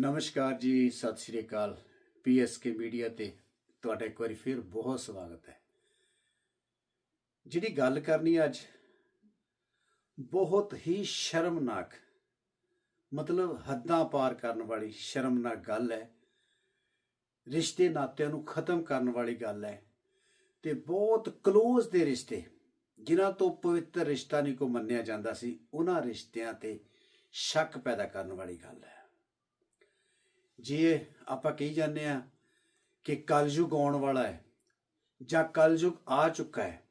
ਨਮਸਕਾਰ ਜੀ, ਸਤਿ ਸ਼੍ਰੀ ਅਕਾਲ। ਪੀਐਸਕੇ ਮੀਡੀਆ ਤੇ ਤੁਹਾਡਾ ਇੱਕ ਵਾਰੀ ਫਿਰ ਬਹੁਤ ਸਵਾਗਤ ਹੈ। ਜਿਹੜੀ ਗੱਲ ਕਰਨੀ ਅੱਜ, ਬਹੁਤ ਹੀ ਸ਼ਰਮਨਾਕ, ਮਤਲਬ ਹੱਦਾਂ ਪਾਰ ਕਰਨ ਵਾਲੀ ਸ਼ਰਮਨਾਕ ਗੱਲ ਹੈ। ਰਿਸ਼ਤੇ ਨਾਤਿਆਂ ਨੂੰ ਖਤਮ ਕਰਨ ਵਾਲੀ ਗੱਲ ਹੈ ਤੇ ਬਹੁਤ ক্লোਜ਼ ਦੇ ਰਿਸ਼ਤੇ, ਜਿਨ੍ਹਾਂ ਤੋਂ ਪਵਿੱਤਰ ਰਿਸ਼ਤਾ ਨਹੀਂ ਕੋ ਮੰਨਿਆ ਜਾਂਦਾ ਸੀ, ਉਹਨਾਂ ਰਿਸ਼ਤਿਆਂ ਤੇ ਸ਼ੱਕ ਪੈਦਾ ਕਰਨ ਵਾਲੀ ਗੱਲ ਹੈ। ਜੇ ਆਪਾਂ ਕਹੀ ਜਾਂਦੇ ਆ ਕਿ ਕਲਯੁਗ ਆਉਣ ਵਾਲਾ ਹੈ ਜਾਂ ਕਲਯੁਗ ਆ ਚੁੱਕਾ ਹੈ,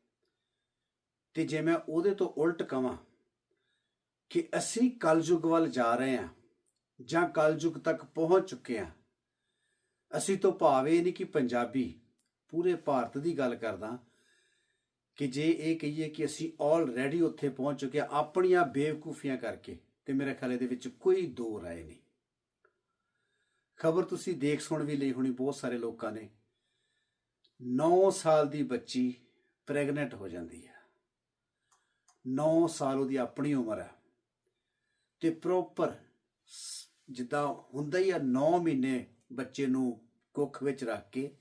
ਤੇ ਜੇ ਮੈਂ ਉਹਦੇ ਤੋਂ ਉਲਟ ਕਵਾਂ ਕਿ ਅਸੀਂ ਕਲਯੁਗ ਵੱਲ ਜਾ ਰਹੇ ਹਾਂ ਜਾਂ ਕਲਯੁਗ ਤੱਕ ਪਹੁੰਚ ਚੁੱਕੇ ਹਾਂ, ਅਸੀਂ ਤੋਂ ਭਾਵ ਇਹ ਨਹੀਂ ਕਿ ਪੰਜਾਬੀ ਪੂਰੇ ਭਾਰਤ ਦੀ ਗੱਲ ਕਰਦਾ ਕਿ ਜੇ ਇਹ ਕਹੀਏ ਕਿ ਅਸੀਂ ਆਲਰੇਡੀ ਉੱਥੇ ਪਹੁੰਚ ਚੁੱਕੇ ਹਾਂ ਆਪਣੀਆਂ ਬੇਵਕੂਫੀਆਂ ਕਰਕੇ, ਤੇ ਮੇਰੇ ਖਿਆਲ ਇਹਦੇ ਵਿੱਚ ਕੋਈ ਦੋ ਰਾਏ ਨਹੀਂ। ਖਬਰ ਤੁਸੀਂ ਦੇਖ ਸੁਣ ਵੀ ਲਈ ਹੋਣੀ ਬਹੁਤ ਸਾਰੇ ਲੋਕਾਂ ਨੇ। 9 ਸਾਲ ਦੀ ਬੱਚੀ ਪ੍ਰੈਗਨੈਂਟ ਹੋ ਜਾਂਦੀ ਹੈ। 9 ਸਾਲ ਉਹਦੀ ਆਪਣੀ ਉਮਰ ਹੈ। ਤੇ ਪ੍ਰੋਪਰ ਜਿੱਦਾਂ ਹੁੰਦਾ ਹੀ ਆ 9 ਮਹੀਨੇ ਬੱਚੇ ਨੂੰ ਕੁੱਖ ਵਿੱਚ ਰੱਖ ਕੇ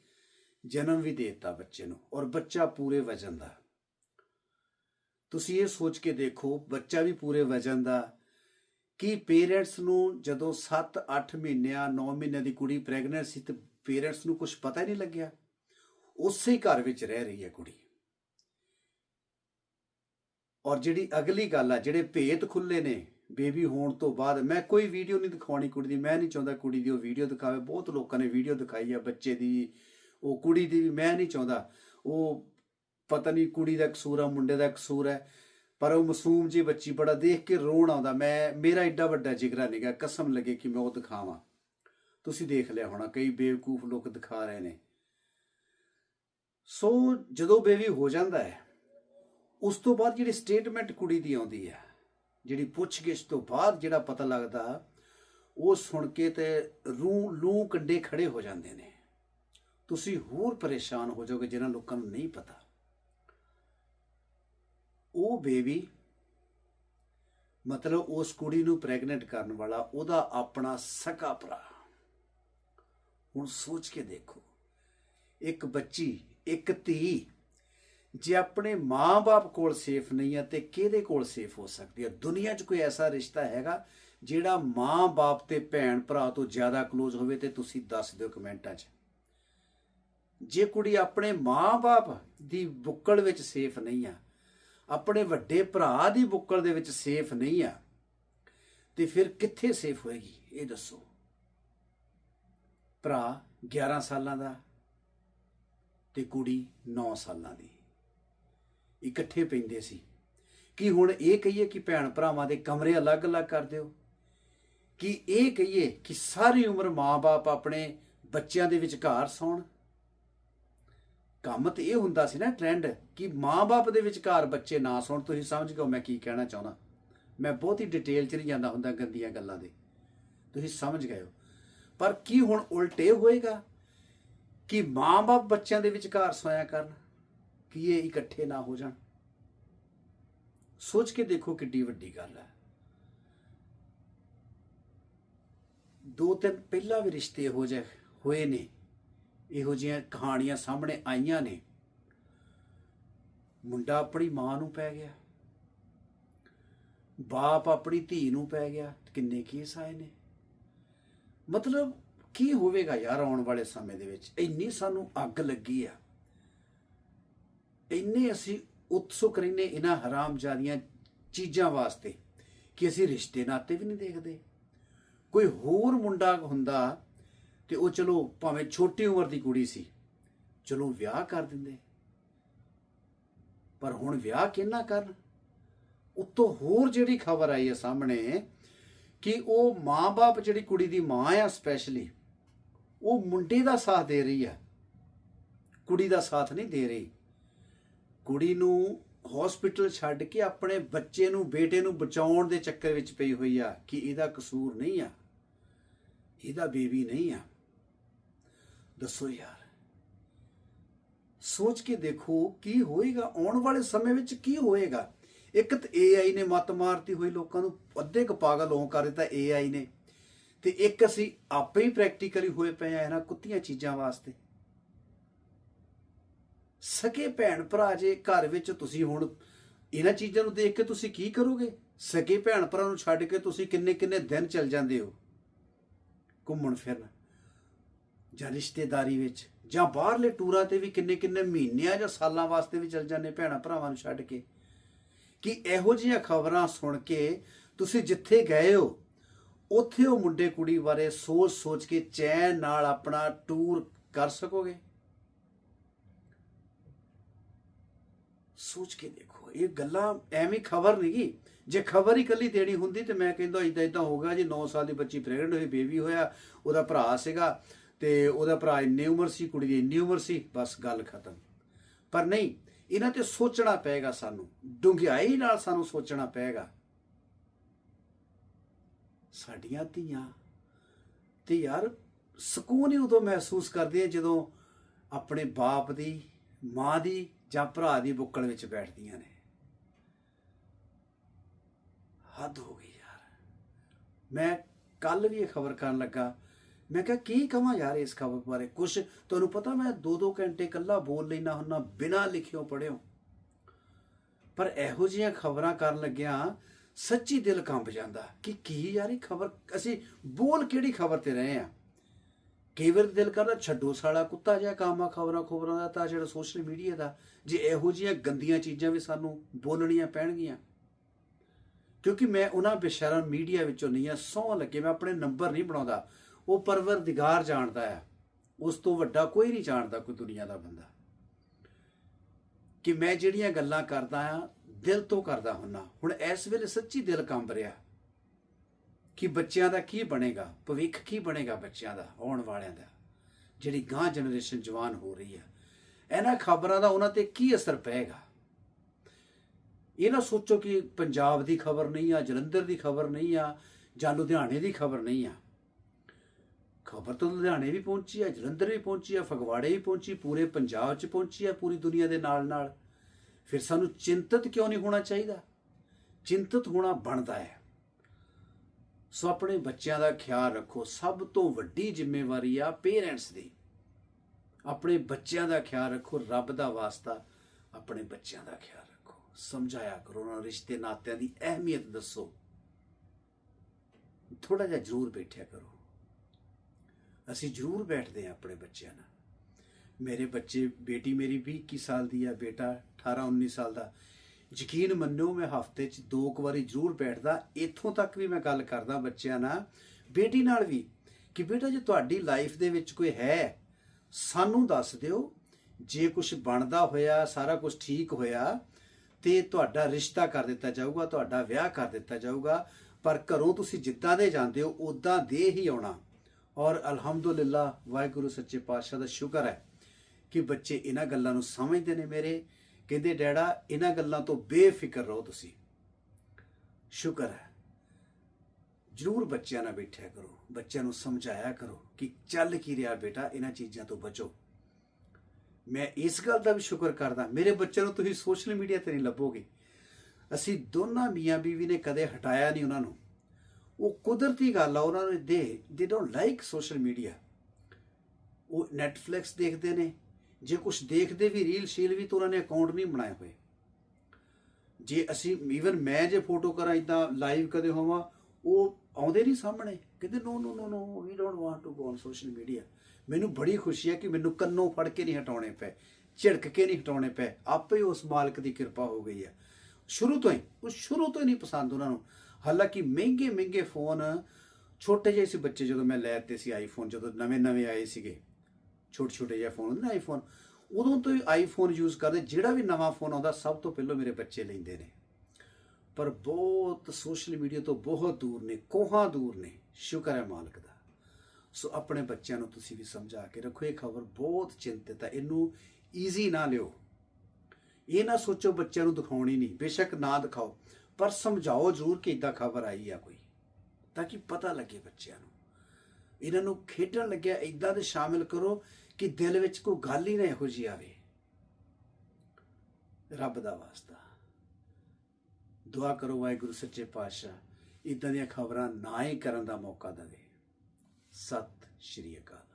ਜਨਮ ਵੀ ਦੇ ਦਿੱਤਾ ਬੱਚੇ ਨੂੰ ਔਰ ਬੱਚਾ ਪੂਰੇ ਵਜਨ ਦਾ। ਤੁਸੀਂ ਇਹ ਸੋਚ ਕੇ ਦੇਖੋ, ਬੱਚਾ ਵੀ ਪੂਰੇ ਵਜਨ ਦਾ ਕਿ ਪੇਰੈਂਟਸ ਨੂੰ ਜਦੋਂ 7-8 ਮਹੀਨਿਆਂ 9 ਮਹੀਨਿਆਂ ਦੀ ਕੁੜੀ ਪ੍ਰੈਗਨੈਂਟ ਸੀ ਤੇ ਪੇਰੈਂਟਸ ਨੂੰ ਕੁਝ ਪਤਾ ਹੀ ਨਹੀਂ ਲੱਗਿਆ। ਉਸੇ ਘਰ ਵਿੱਚ ਰਹਿ ਰਹੀ ਹੈ ਕੁੜੀ। ਔਰ ਜਿਹੜੀ ਅਗਲੀ ਗੱਲ ਆ, ਜਿਹੜੇ ਭੇਤ ਖੁੱਲੇ ਨੇ, ਬੇਬੀ ਹੋਣ ਤੋਂ ਬਾਅਦ, ਮੈਂ ਕੋਈ ਵੀਡੀਓ ਨਹੀਂ ਦਿਖਾਉਣੀ ਕੁੜੀ ਦੀ, ਮੈਂ ਨਹੀਂ ਚਾਹੁੰਦਾ ਕੁੜੀ ਦੀ ਉਹ ਵੀਡੀਓ ਦਿਖਾਵੇ। ਬਹੁਤ ਲੋਕਾਂ ਨੇ ਵੀਡੀਓ ਦਿਖਾਈ ਆ ਬੱਚੇ ਦੀ, ਉਹ ਕੁੜੀ ਦੀ ਵੀ ਮੈਂ ਨਹੀਂ ਚਾਹੁੰਦਾ। ਉਹ ਪਤਾ ਨਹੀਂ ਕੁੜੀ ਦਾ ਕਸੂਰ ਆ, ਮੁੰਡੇ ਦਾ ਕਸੂਰ ਹੈ। ਪਰ ਉਹ ਮਾਸੂਮ ਜੀ ਬੱਚੀ ਬੜਾ ਦੇਖ ਕੇ ਰੋਣ ਆਉਂਦਾ। ਮੈਂ, ਮੇਰਾ ਐਡਾ ਵੱਡਾ ਜਿਗਰਾ ਨਹੀਂਗਾ ਕਸਮ ਲੱਗੇ ਕਿ ਮੈਂ ਉਹ ਦਿਖਾਵਾਂ। ਤੁਸੀਂ ਦੇਖ ਲਿਆ ਹੋਣਾ, ਕਈ ਬੇਵਕੂਫ ਲੋਕ ਦਿਖਾ ਰਹੇ ਨੇ। ਸੋ ਜਦੋਂ ਬੇਬੀ ਹੋ ਜਾਂਦਾ ਹੈ, ਉਸ ਤੋਂ ਬਾਅਦ ਜਿਹੜੀ ਸਟੇਟਮੈਂਟ ਕੁੜੀ ਦੀ ਆਉਂਦੀ ਹੈ, ਜਿਹੜੀ ਪੁੱਛਗਿੱਛ ਤੋਂ ਬਾਅਦ ਜਿਹੜਾ ਪਤਾ ਲੱਗਦਾ, ਉਹ ਸੁਣ ਕੇ ਤੇ ਰੂ, ਲੂ ਕੰਡੇ ਖੜੇ ਹੋ ਜਾਂਦੇ ਨੇ। ਤੁਸੀਂ ਹੋਰ ਪਰੇਸ਼ਾਨ ਹੋ ਜਾਓਗੇ ਜਿਨ੍ਹਾਂ ਲੋਕਾਂ ਨੂੰ ਨਹੀਂ ਪਤਾ। ਉਹ ਬੇਬੀ, ਮਤਲਬ ਉਸ ਕੁੜੀ ਨੂੰ ਪ੍ਰੈਗਨੈਂਟ ਕਰਨ ਵਾਲਾ, ਉਹਦਾ ਆਪਣਾ ਸਕਾ ਭਰਾ। ਹੁਣ ਸੋਚ ਕੇ ਦੇਖੋ, ਇੱਕ ਬੱਚੀ, ਇੱਕ ਧੀ, ਜੇ ਆਪਣੇ ਮਾਂ-ਬਾਪ ਕੋਲ ਸੇਫ ਨਹੀਂ ਹੈ, ਤੇ ਕਿਹਦੇ ਕੋਲ ਸੇਫ ਹੋ ਸਕਦੀ ਹੈ? ਦੁਨੀਆ 'ਚ ਕੋਈ ਐਸਾ ਰਿਸ਼ਤਾ ਹੈਗਾ ਜਿਹੜਾ ਮਾਂ-ਬਾਪ ਤੇ ਭੈਣ ਭਰਾ ਤੋਂ ਜ਼ਿਆਦਾ ক্লোਜ਼ ਹੋਵੇ ਤੇ ਤੁਸੀਂ ਦੱਸ ਦਿਓ ਕਮੈਂਟਾਂ 'ਚ। ਜੇ ਕੁੜੀ ਆਪਣੇ ਮਾਂ-ਬਾਪ ਦੀ ਬੁੱਕਲ ਵਿੱਚ ਸੇਫ ਨਹੀਂ ਆ ਆਪਣੇ ਵੱਡੇ ਭਰਾ ਦੀ ਬੁੱਕਲ ਦੇ ਵਿੱਚ ਸੇਫ ਨਹੀਂ ਆ, ਤੇ ਫਿਰ ਕਿੱਥੇ ਸੇਫ ਹੋਏਗੀ? ਇਹ ਦੱਸੋ। ਭਰਾ 11 ਸਾਲਾਂ ਦਾ ਤੇ ਕੁੜੀ 9 ਸਾਲਾਂ ਦੀ। ਇਕੱਠੇ ਪੈਂਦੇ ਸੀ। ਕੀ ਹੁਣ ਇਹ ਕਹੀਏ ਕਿ ਭੈਣ ਭਰਾਵਾਂ ਦੇ ਕਮਰੇ ਅਲੱਗ-ਅਲੱਗ ਕਰ ਦਿਓ? ਕਿ ਇਹ ਕਹੀਏ ਕਿ ਸਾਰੀ ਉਮਰ ਮਾਪੇ ਆਪਣੇ ਬੱਚਿਆਂ ਦੇ ਵਿਚਕਾਰ ਸੌਣ? ਕੰਮ ਤੇ ਇਹ ਹੁੰਦਾ ਸੀ ਨਾ ਟ੍ਰੈਂਡ ਕਿ ਮਾਪੇ ਦੇ ਵਿਚਕਾਰ ਬੱਚੇ ਨਾ ਸੁਣ, ਤੁਸੀਂ ਸਮਝ ਗਏ ਮੈਂ ਕੀ ਕਹਿਣਾ ਚਾਹੁੰਦਾ। ਮੈਂ ਬਹੁਤ ਹੀ ਡਿਟੇਲ ਚ ਨਹੀਂ ਜਾਂਦਾ ਹੁੰਦਾ ਗੰਦੀਆਂ ਗੱਲਾਂ ਦੇ। ਤੁਸੀਂ ਸਮਝ ਗਏ ਹੋ। ਪਰ ਕੀ ਹੁਣ ਉਲਟੇ ਹੋਏਗਾ? ਕਿ ਮਾਪੇ ਬੱਚਿਆਂ ਦੇ ਵਿਚਕਾਰ ਸੋਇਆ ਕਰਨ, ਕਿ ਇਹ ਇਕੱਠੇ ਨਾ ਹੋ ਜਾਣ? ਸੋਚ ਕੇ ਦੇਖੋ ਕਿੱਡੀ ਵੱਡੀ ਗੱਲ ਹੈ। ਦੋ ਤਿੰਨ ਪਹਿਲਾਂ ਵੀ ਰਿਸ਼ਤੇ ਹੋ ਜਾ ਹੋਏ ਨੇ। ਇਹੋ ਜਿਹੀਆਂ ਕਹਾਣੀਆਂ ਸਾਹਮਣੇ ਆਈਆਂ ਨੇ। ਮੁੰਡਾ ਆਪਣੀ ਮਾਂ ਨੂੰ ਪੈ ਗਿਆ। ਬਾਪ ਆਪਣੀ ਧੀ ਨੂੰ ਪੈ ਗਿਆ। ਕਿੰਨੇ ਕੇਸ ਆਏ ਨੇ। ਮਤਲਬ ਕੀ ਹੋਵੇਗਾ ਯਾਰ ਆਉਣ ਵਾਲੇ ਸਮੇਂ ਦੇ ਵਿੱਚ? ਇੰਨੀ ਸਾਨੂੰ ਅੱਗ ਲੱਗੀ ਆ। ਇੰਨੇ ਅਸੀਂ ਉਤਸੁਕ ਰਹਿੰਦੇ ਇਹਨਾਂ ਹਰਾਮਜ਼ਾਦੀਆਂ ਚੀਜ਼ਾਂ ਵਾਸਤੇ ਕਿ ਅਸੀਂ ਰਿਸ਼ਤੇ ਨਾਤੇ ਵੀ ਨਹੀਂ ਦੇਖਦੇ। ਕੋਈ ਹੋਰ ਮੁੰਡਾ ਹੁੰਦਾ ਤੇ ਉਹ ਚਲੋ ਭਾਵੇਂ ਛੋਟੀ ਉਮਰ ਦੀ ਕੁੜੀ ਸੀ, ਚਲੋ ਵਿਆਹ ਕਰ ਦਿੰਦੇ। ਪਰ ਹੁਣ ਵਿਆਹ ਕਿੰਨਾ ਕਰਨ? ਉੱਤੋਂ ਹੋਰ ਜਿਹੜੀ ਖਬਰ ਆਈ ਹੈ ਸਾਹਮਣੇ ਕਿ ਉਹ ਮਾਂ-ਬਾਪ ਜਿਹੜੀ ਕੁੜੀ ਦੀ ਮਾਂ ਆ ਸਪੈਸ਼ਲੀ ਉਹ ਮੁੰਡੇ ਦਾ ਸਾਥ ਦੇ ਰਹੀ ਆ ਕੁੜੀ ਦਾ ਸਾਥ ਨਹੀਂ ਦੇ ਰਹੀ। ਕੁੜੀ ਨੂੰ ਹਸਪੀਟਲ ਛੱਡ ਕੇ ਆਪਣੇ ਬੱਚੇ ਨੂੰ, ਬੇਟੇ ਨੂੰ ਬਚਾਉਣ ਦੇ ਚੱਕਰ ਵਿੱਚ ਪਈ ਹੋਈ ਆ ਕਿ ਇਹਦਾ ਕਸੂਰ ਨਹੀਂ ਆ, ਇਹਦਾ ਬੇਬੀ ਨਹੀਂ ਆ। ਦੱਸੋ ਯਾਰ। ਸੋਚ ਕੇ ਦੇਖੋ ਕੀ ਹੋਏਗਾ, ਆਉਣ ਵਾਲੇ ਸਮੇਂ ਵਿੱਚ ਕੀ ਹੋਏਗਾ। ਇੱਕ ਤਾਂ AI ਨੇ ਮੱਤ ਮਾਰਤੀ ਹੋਈ ਲੋਕਾਂ ਨੂੰ, ਅੱਧੇ ਕ ਪਾਗਲ ਹੋਂ ਕਰ ਦਿੱਤਾ AI ਨੇ। ਤੇ ਇੱਕ ਅਸੀਂ ਆਪੇ ਹੀ ਪ੍ਰੈਕਟੀਕਲੀ ਹੋਏ ਪਏ ਆ ਇਹਨਾਂ ਕੁੱਤੀਆਂ ਚੀਜ਼ਾਂ ਵਾਸਤੇ। ਸਕੇ ਭੈਣ ਭਰਾ ਜੇ ਘਰ ਵਿੱਚ ਤੁਸੀਂ ਹੁਣ ਇਹਨਾਂ ਚੀਜ਼ਾਂ ਨੂੰ ਦੇਖ ਕੇ ਤੁਸੀਂ ਕੀ ਕਰੋਗੇ? ਸਕੇ ਭੈਣ ਭਰਾ ਨੂੰ ਛੱਡ ਕੇ ਤੁਸੀਂ ਕਿੰਨੇ ਕਿੰਨੇ ਦਿਨ ਚੱਲ ਜਾਂਦੇ ਹੋ? ਘੁੰਮਣ ਫਿਰਨ। ਜਾਂ ਰਿਸ਼ਤੇਦਾਰੀ ਵਿੱਚ, ਜਾਂ ਬਾਹਰਲੇ ਟੂਰਾਂ ਤੇ ਵੀ ਕਿੰਨੇ ਕਿੰਨੇ ਮਹੀਨਿਆਂ ਜਾਂ ਸਾਲਾਂ ਵਾਸਤੇ ਵੀ ਚੱਲ ਜਾਂਦੇ ਭੈਣਾਂ ਭਰਾਵਾਂ ਨੂੰ ਛੱਡ ਕੇ। ਕਿ ਇਹੋ ਜਿਹੀਆਂ ਖਬਰਾਂ ਸੁਣ ਕੇ ਤੁਸੀਂ ਜਿੱਥੇ ਗਏ ਹੋ, ਉੱਥੇ ਉਹ ਮੁੰਡੇ ਕੁੜੀ ਬਾਰੇ ਸੋਚ ਸੋਚ ਕੇ ਚੈਨ ਨਾਲ ਆਪਣਾ ਟੂਰ ਕਰ ਸਕੋਗੇ? ਸੋਚ ਕੇ ਦੇਖੋ, ਇਹ ਗੱਲਾਂ ਐਵੇਂ ਖਬਰ ਨਹੀਂ ਗੀ। ਜੇ ਖਬਰ ਹੀ ਕੱਲੀ ਦੇਣੀ ਹੁੰਦੀ ਤੇ ਮੈਂ ਕਹਿੰਦਾ ਇਦਾਂ ਇਦਾਂ ਹੋਗਾ ਜੀ 9 ਸਾਲ ਦੀ ਬੱਚੀ ਪ੍ਰੈਗਨੈਂਟ ਹੋਈ ਬੇਬੀ ਹੋਇਆ, ਉਹਦਾ ਭਰਾ ਸੀਗਾ ਤੇ ਉਹਦਾ ਭਰਾ ਇੰਨੀ ਉਮਰ ਸੀ, ਕੁੜੀ ਦੀ ਇੰਨੀ ਉਮਰ ਸੀ, ਬਸ ਗੱਲ ਖਤਮ। ਪਰ ਨਹੀਂ, ਇਹਨਾਂ ਤੇ ਸੋਚਣਾ ਪਏਗਾ ਸਾਨੂੰ। ਡੂੰਘਾਈ ਨਾਲ ਸਾਨੂੰ ਸੋਚਣਾ ਪਏਗਾ। ਸਾਡੀਆਂ ਧੀਆਂ ਤੇ ਯਾਰ ਸਕੂਨ ਹੀ ਉਦੋਂ ਮਹਿਸੂਸ ਕਰਦੇ ਆ ਜਦੋਂ ਆਪਣੇ ਬਾਪ ਦੀ, ਮਾਂ ਦੀ ਜਾਂ ਭਰਾ ਦੀ ਬੁੱਕਲ ਵਿੱਚ ਬੈਠਦੀਆਂ ਨੇ। ਹੱਦ ਹੋ ਗਈ ਯਾਰ। ਮੈਂ ਕੱਲ ਵੀ ਇਹ ਖਬਰ ਕਰਨ ਲੱਗਾ ਮੈਂ ਕਿਹਾ, ਕੀ ਕਹਾਂ ਯਾਰ ਇਸ ਖਬਰ ਬਾਰੇ? ਕੁਝ ਤੁਹਾਨੂੰ ਪਤਾ, ਮੈਂ 2-2 ਘੰਟੇ ਇਕੱਲਾ ਬੋਲ ਲੈਣਾ ਹੁੰਨਾ ਬਿਨਾਂ ਲਿਖਿਓ ਪੜਿਓ। ਪਰ ਇਹੋ ਜਿਹੀਆਂ ਖਬਰਾਂ ਕਰਨ ਲੱਗਿਆ ਸੱਚੀ ਦਿਲ ਕੰਬ ਜਾਂਦਾ ਕਿ ਕੀ ਯਾਰ ਇਹ ਖਬਰ, ਅਸੀਂ ਬੋਲ ਕਿਹੜੀ ਖਬਰ ਤੇ ਰਹੇ ਆ ਕਈ ਵਾਰ ਦਿਲ ਕਰਦਾ, ਛੱਡੋ ਸਾਲਾ ਕੁੱਤਾ ਜਿਹਾ ਕਾਮਾ ਖਬਰਾਂ ਖਬਰਾਂ ਦਾ, ਤਾਂ ਜਿਹੜਾ ਸੋਸ਼ਲ ਮੀਡੀਆ ਦਾ। ਜੇ ਇਹੋ ਜਿਹੀਆਂ ਗੰਦੀਆਂ ਚੀਜ਼ਾਂ ਵੀ ਸਾਨੂੰ ਬੋਲਣੀਆਂ ਪੈਣਗੀਆਂ। ਕਿਉਂਕਿ ਮੈਂ ਉਹਨਾਂ ਬੇਸ਼ਰਮ ਮੀਡੀਆ ਵਿੱਚੋਂ ਨਹੀਂ ਆ, ਸੌ ਲੱਗੇ, ਮੈਂ ਆਪਣੇ ਨੰਬਰ ਨਹੀਂ ਬਣਾਉਂਦਾ। ਉਹ ਪਰਵਰਦਿਗਾਰ ਜਾਣਦਾ ਆ ਉਸ ਤੋਂ ਵੱਡਾ ਕੋਈ ਨਹੀਂ ਜਾਣਦਾ ਕੋਈ ਦੁਨੀਆ ਦਾ ਬੰਦਾ। ਕਿ ਮੈਂ ਜਿਹੜੀਆਂ ਗੱਲਾਂ ਕਰਦਾ ਆ ਦਿਲ ਤੋਂ ਕਰਦਾ ਹੁੰਨਾ। ਹੁਣ ਇਸ ਵੇਲੇ ਸੱਚੀ ਦਿਲ ਕੰਬ ਰਿਹਾ। ਕਿ ਬੱਚਿਆਂ ਦਾ ਕੀ ਬਣੇਗਾ? ਭਵਿੱਖ ਕੀ ਬਣੇਗਾ ਬੱਚਿਆਂ ਦਾ, ਆਉਣ ਵਾਲਿਆਂ ਦਾ? ਜਿਹੜੀ ਗਾਂ ਜਨਰੇਸ਼ਨ ਜਵਾਨ ਹੋ ਰਹੀ ਆ ਇਹਨਾਂ ਖਬਰਾਂ ਦਾ ਉਹਨਾਂ ਤੇ ਕੀ ਅਸਰ ਪਏਗਾ? ਇਹ ਨਾ ਸੋਚੋ ਕਿ ਪੰਜਾਬ ਦੀ ਖਬਰ ਨਹੀਂ ਆ, ਜਲੰਧਰ ਦੀ ਖਬਰ ਨਹੀਂ ਆ, ਜਾਂ ਲੁਧਿਆਣੇ ਦੀ ਖਬਰ ਨਹੀਂ ਆ। ਖਬਰ ਤਾਂ ਲੁਧਿਆਣੇ ਵੀ ਪਹੁੰਚੀ ਆ, ਜਲੰਧਰ ਵੀ ਪਹੁੰਚੀ ਆ, ਫਗਵਾੜੇ ਵੀ ਪਹੁੰਚੀ, ਪੂਰੇ ਪੰਜਾਬ 'ਚ ਪਹੁੰਚੀ ਹੈ ਪੂਰੀ ਦੁਨੀਆ ਦੇ ਨਾਲ ਨਾਲ। ਫਿਰ ਸਾਨੂੰ ਚਿੰਤਤ ਕਿਉਂ ਨਹੀਂ ਹੋਣਾ ਚਾਹੀਦਾ? ਚਿੰਤਤ ਹੋਣਾ ਬਣਦਾ ਹੈ। ਸੋ ਆਪਣੇ ਬੱਚਿਆਂ ਦਾ ਖਿਆਲ ਰੱਖੋ, ਸਭ ਤੋਂ ਵੱਡੀ ਜ਼ਿੰਮੇਵਾਰੀ ਆ ਪੇਰੈਂਟਸ ਦੀ। ਆਪਣੇ ਬੱਚਿਆਂ ਦਾ ਖਿਆਲ ਰੱਖੋ, ਰੱਬ ਦਾ ਵਾਸਤਾ ਆਪਣੇ ਬੱਚਿਆਂ ਦਾ ਖਿਆਲ ਰੱਖੋ। ਸਮਝਾਇਆ ਕਰੋ ਉਹਨਾਂ ਨੂੰ ਰਿਸ਼ਤੇ ਨਾਤਿਆਂ ਦੀ ਅਹਿਮੀਅਤ ਦੱਸੋ। ਥੋੜਾ ਜਿਹਾ ਜ਼ਰੂਰ ਬੈਠਿਆ ਕਰੋ। ਅਸੀਂ ਜ਼ਰੂਰ ਬੈਠਦੇ ਹਾਂ ਆਪਣੇ ਬੱਚਿਆਂ ਨਾਲ। ਮੇਰੇ ਬੱਚੇ, ਬੇਟੀ ਮੇਰੀ 20 21 ਸਾਲ ਦੀ ਆ, ਬੇਟਾ 18 19 ਸਾਲ ਦਾ। ਯਕੀਨ ਮੰਨਿਓ, ਮੈਂ ਹਫ਼ਤੇ 'ਚ ਦੋ ਕੁ ਵਾਰੀ ਜ਼ਰੂਰ ਬੈਠਦਾ। ਇੱਥੋਂ ਤੱਕ ਵੀ ਮੈਂ ਗੱਲ ਕਰਦਾ ਬੱਚਿਆਂ ਨਾਲ, ਬੇਟੀ ਨਾਲ ਵੀ, ਕਿ ਬੇਟਾ ਜੇ ਤੁਹਾਡੀ ਲਾਈਫ ਦੇ ਵਿੱਚ ਕੋਈ ਹੈ, ਸਾਨੂੰ ਦੱਸ ਦਿਓ। ਜੇ ਕੁਝ ਬਣਦਾ ਹੋਇਆ, ਸਾਰਾ ਕੁਝ ਠੀਕ ਹੋਇਆ, ਤੇ ਤੁਹਾਡਾ ਰਿਸ਼ਤਾ ਕਰ ਦਿੱਤਾ ਜਾਊਗਾ, ਤੁਹਾਡਾ ਵਿਆਹ ਕਰ ਦਿੱਤਾ ਜਾਊਗਾ, ਪਰ ਘਰੋਂ ਤੁਸੀਂ ਜਿੱਦਾਂ ਦੇ ਜਾਂਦੇ ਹੋ ਉਦਾਂ ਦੇ ਹੀ ਆਉਣਾ। ਔਰ ਅਲਹਮਦੁਲਿਲਾ, ਵਾਹਿਗੁਰੂ ਸੱਚੇ ਪਾਤਸ਼ਾਹ ਦਾ ਸ਼ੁਕਰ ਹੈ ਕਿ ਬੱਚੇ ਇਹਨਾਂ ਗੱਲਾਂ ਨੂੰ ਸਮਝਦੇ ਨੇ ਮੇਰੇ। ਕਹਿੰਦੇ, ਡੈਡਾ, ਇਹਨਾਂ ਗੱਲਾਂ ਤੋਂ ਬੇਫਿਕਰ ਰਹੋ ਤੁਸੀਂ। ਸ਼ੁਕਰ ਹੈ। ਜ਼ਰੂਰ ਬੱਚਿਆਂ ਨਾਲ ਬੈਠਿਆ ਕਰੋ। ਬੱਚਿਆਂ ਨੂੰ ਸਮਝਾਇਆ ਕਰੋ ਕਿ ਚੱਲ ਕੀ ਰਿਹਾ ਬੇਟਾ, ਇਹਨਾਂ ਚੀਜ਼ਾਂ ਤੋਂ ਬਚੋ। ਮੈਂ ਇਸ ਗੱਲ ਦਾ ਵੀ ਸ਼ੁਕਰ ਕਰਦਾ, ਮੇਰੇ ਬੱਚਿਆਂ ਨੂੰ ਤੁਸੀਂ ਸੋਸ਼ਲ ਮੀਡੀਆ ਤੇ ਨਹੀਂ ਲੱਭੋਗੇ। ਅਸੀਂ ਦੋਨਾਂ ਮੀਆਂ ਬੀਵੀ ਨੇ ਕਦੇ ਹਟਾਇਆ ਨਹੀਂ ਉਹਨਾਂ ਨੂੰ। ਉਹ ਕੁਦਰਤੀ ਗੱਲ ਆ, ਉਹਨਾਂ ਨੂੰ ਦੇ ਦੇ ਡੋਨਟ ਲਾਈਕ ਸੋਸ਼ਲ ਮੀਡੀਆ ਉਹ ਨੈਟਫਲਿਕਸ ਦੇਖਦੇ ਨੇ, ਜੇ ਕੁਝ ਦੇਖਦੇ ਵੀ ਰੀਲ ਸ਼ੀਲ ਵੀ, ਤਾਂ ਉਹਨਾਂ ਨੇ ਅਕਾਊਂਟ ਨਹੀਂ ਬਣਾਏ ਹੋਏ। ਜੇ ਅਸੀਂ ਈਵਨ ਮੈਂ ਜੇ ਫੋਟੋ ਕਰਾਂ ਇਦਾਂ ਲਾਈਵ ਕਦੇ ਹੋਵਾਂ, ਉਹ ਆਉਂਦੇ ਨਹੀਂ ਸਾਹਮਣੇ। ਕਹਿੰਦੇ no no no no we don't want to go on social media ਮੈਨੂੰ ਬੜੀ ਖੁਸ਼ੀ ਹੈ ਕਿ ਮੈਨੂੰ ਕੰਨੋਂ ਫੜ ਕੇ ਨਹੀਂ ਹਟਾਉਣੇ ਪਏ, ਝਿੜਕ ਕੇ ਨਹੀਂ ਹਟਾਉਣੇ ਪਏ। ਆਪੇ ਉਸ ਮਾਲਕ ਦੀ ਕਿਰਪਾ ਹੋ ਗਈ ਹੈ ਸ਼ੁਰੂ ਤੋਂ ਹੀ, ਉਹ ਸ਼ੁਰੂ ਤੋਂ ਹੀ ਨਹੀਂ ਪਸੰਦ ਉਹਨਾਂ ਨੂੰ। ਹਾਲਾਂਕਿ ਮਹਿੰਗੇ ਮਹਿੰਗੇ ਫੋਨ ਛੋਟੇ ਜਿਹੇ ਸੀ ਬੱਚੇ ਜਦੋਂ ਮੈਂ ਲੈ ਲੈਤੇ ਸੀ ਆਈਫੋਨ ਜਦੋਂ ਨਵੇਂ ਨਵੇਂ ਆਏ ਸੀਗੇ। ਛੋਟੇ ਛੋਟੇ ਜਿਹੇ ਫੋਨ ਹੁੰਦੇ ਨਾ ਆਈਫੋਨ ਉਦੋਂ ਤੋਂ ਹੀ ਆਈਫੋਨ ਯੂਜ਼ ਕਰਦੇ, ਜਿਹੜਾ ਵੀ ਨਵਾਂ ਫੋਨ ਆਉਂਦਾ ਸਭ ਤੋਂ ਪਹਿਲਾਂ ਮੇਰੇ ਬੱਚੇ ਲੈਂਦੇ ਨੇ। ਪਰ ਬਹੁਤ ਸੋਸ਼ਲ ਮੀਡੀਆ ਤੋਂ ਬਹੁਤ ਦੂਰ ਨੇ, ਕੋਹਾਂ ਦੂਰ ਨੇ, ਸ਼ੁਕਰ ਹੈ ਮਾਲਕ ਦਾ। ਸੋ ਆਪਣੇ ਬੱਚਿਆਂ ਨੂੰ ਤੁਸੀਂ ਵੀ ਸਮਝਾ ਕੇ ਰੱਖੋ, ਇਹ ਖਬਰ ਬਹੁਤ ਚਿੰਤਿਤ ਹੈ, ਇਹਨੂੰ ਈਜ਼ੀ ਨਾ ਲਿਓ। ਇਹ ਨਾ ਸੋਚੋ ਬੱਚਿਆਂ ਨੂੰ ਦਿਖਾਉਣੀ ਨਹੀਂ, ਬੇਸ਼ੱਕ ਨਾ ਦਿਖਾਓ। ਪਰ ਸਮਝਾਓ ਜ਼ਰੂਰ ਕਿ ਇਦਾਂ ਖਬਰ ਆਈ ਆ ਕੋਈ, ਤਾਂ ਕਿ ਪਤਾ ਲੱਗੇ ਬੱਚਿਆਂ ਨੂੰ। ਇਹਨਾਂ ਨੂੰ ਖੇਡਣ ਲੱਗਿਆ ਇਦਾਂ ਦੇ ਸ਼ਾਮਿਲ ਕਰੋ ਕਿ ਦਿਲ ਵਿੱਚ ਕੋਈ ਗੱਲ ਹੀ ਨਾ ਇਹੋ ਜਿਹੀ ਆਵੇ। ਰੱਬ ਦਾ ਵਾਸਤਾ। ਦੁਆ ਕਰੋ ਵਾਹਿਗੁਰੂ ਸੱਚੇ ਪਾਤਸ਼ਾਹ ਇਦਾਂ ਦੀਆਂ ਖਬਰਾਂ ਨਾ ਹੀ ਕਰਨ ਦਾ ਮੌਕਾ ਦੇਵੇ। ਸਤਿ ਸ਼੍ਰੀ ਅਕਾਲ।